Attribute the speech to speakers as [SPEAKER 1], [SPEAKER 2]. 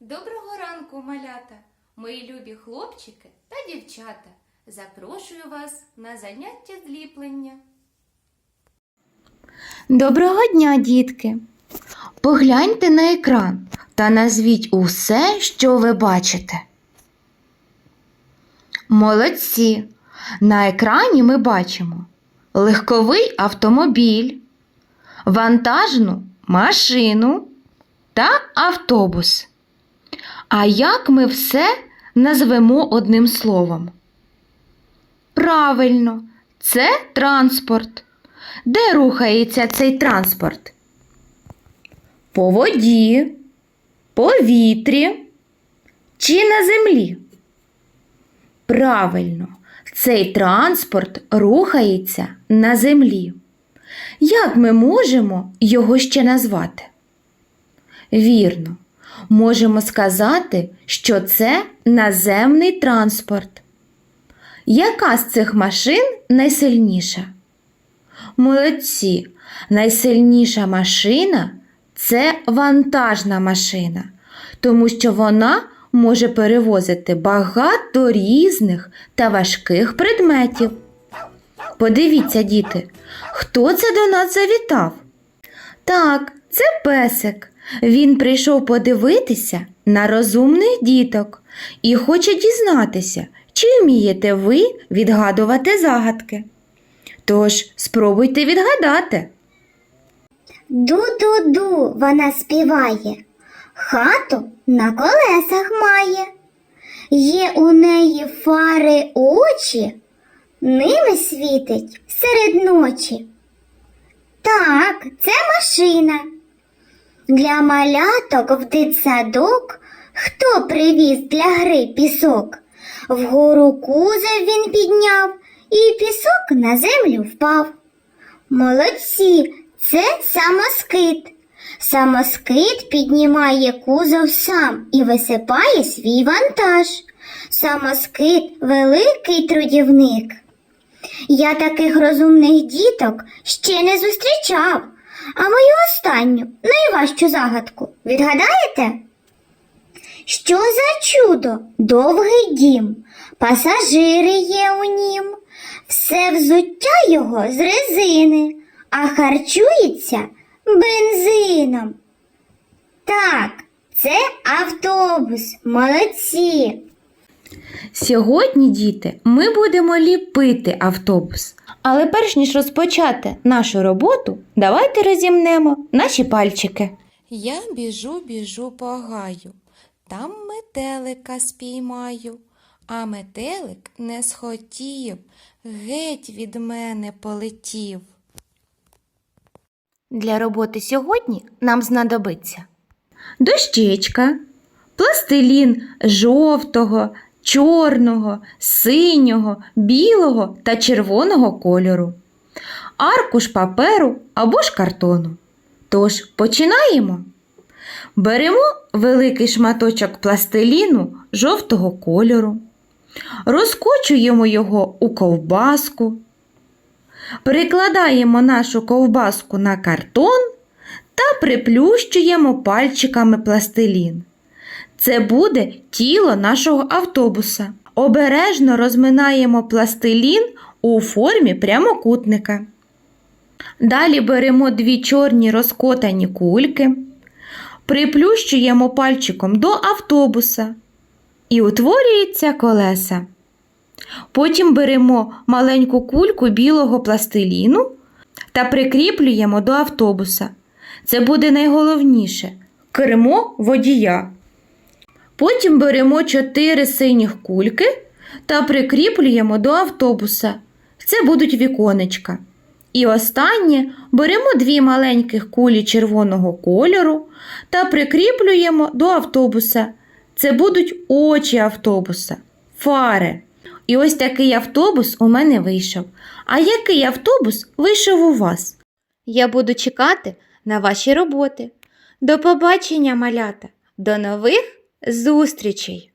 [SPEAKER 1] Доброго ранку, малята, мої любі хлопчики та дівчата. Запрошую вас на заняття зліплення. Доброго дня, дітки! Погляньте на екран та назвіть усе, що ви бачите. Молодці! На екрані ми бачимо легковий автомобіль, вантажну машину та автобус. А як ми все назвемо одним словом? Правильно, це транспорт. Де рухається цей транспорт? По воді, повітрі чи на землі? Правильно, цей транспорт рухається на землі. Як ми можемо його ще назвати? Вірно, можемо сказати, що це наземний транспорт. Яка з цих машин найсильніша? Молодці, найсильніша машина це вантажна машина, тому що вона може перевозити багато різних та важких предметів. Подивіться, діти, хто це до нас завітав? Так, це песик. Він прийшов подивитися на розумних діток і хоче дізнатися, чи вмієте ви відгадувати загадки. Тож спробуйте відгадати.
[SPEAKER 2] Ду-ду-ду вона співає, хату на колесах має. Є у неї фари очі, ними світить серед ночі. Так, це машина. Для маляток в дитсадок хто привіз для гри пісок? Вгору кузов він підняв, і пісок на землю впав. Молодці, це самоскид. Самоскид піднімає кузов сам і висипає свій вантаж. Самоскид великий трудівник. Я таких розумних діток ще не зустрічав, а мою останню найважчу загадку відгадаєте? Що за чудо, довгий дім, пасажири є у нім, все взуття його з резини, а харчується бензином. Так, це автобус, молодці.
[SPEAKER 1] Сьогодні, діти, ми будемо ліпити автобус. Але перш ніж розпочати нашу роботу, давайте розімнемо наші пальчики. Я біжу, біжу по гаю, там метелика спіймаю, а метелик не схотів, геть від мене полетів. Для роботи сьогодні нам знадобиться дощечка, пластилін жовтого, чорного, синього, білого та червоного кольору, аркуш паперу або ж картону. Тож починаємо. Беремо великий шматочок пластиліну жовтого кольору, розкочуємо його у ковбаску, Прикладаємо нашу ковбаску на картон та приплющуємо пальчиками пластилін. Це буде тіло нашого автобуса. Обережно розминаємо пластилін у формі прямокутника. Далі беремо дві чорні розкотані кульки, приплющуємо пальчиком до автобуса і утворюється колеса. Потім беремо маленьку кульку білого пластиліну та прикріплюємо до автобуса. Це буде найголовніше кермо водія. Потім беремо чотири синіх кульки та прикріплюємо до автобуса. Це будуть віконечка. І останнє беремо дві маленьких кулі червоного кольору та прикріплюємо до автобуса. Це будуть очі автобуса, фари. І ось такий автобус у мене вийшов. А який автобус вийшов у вас? Я буду чекати на ваші роботи. До побачення, малята, до нових зустрічей!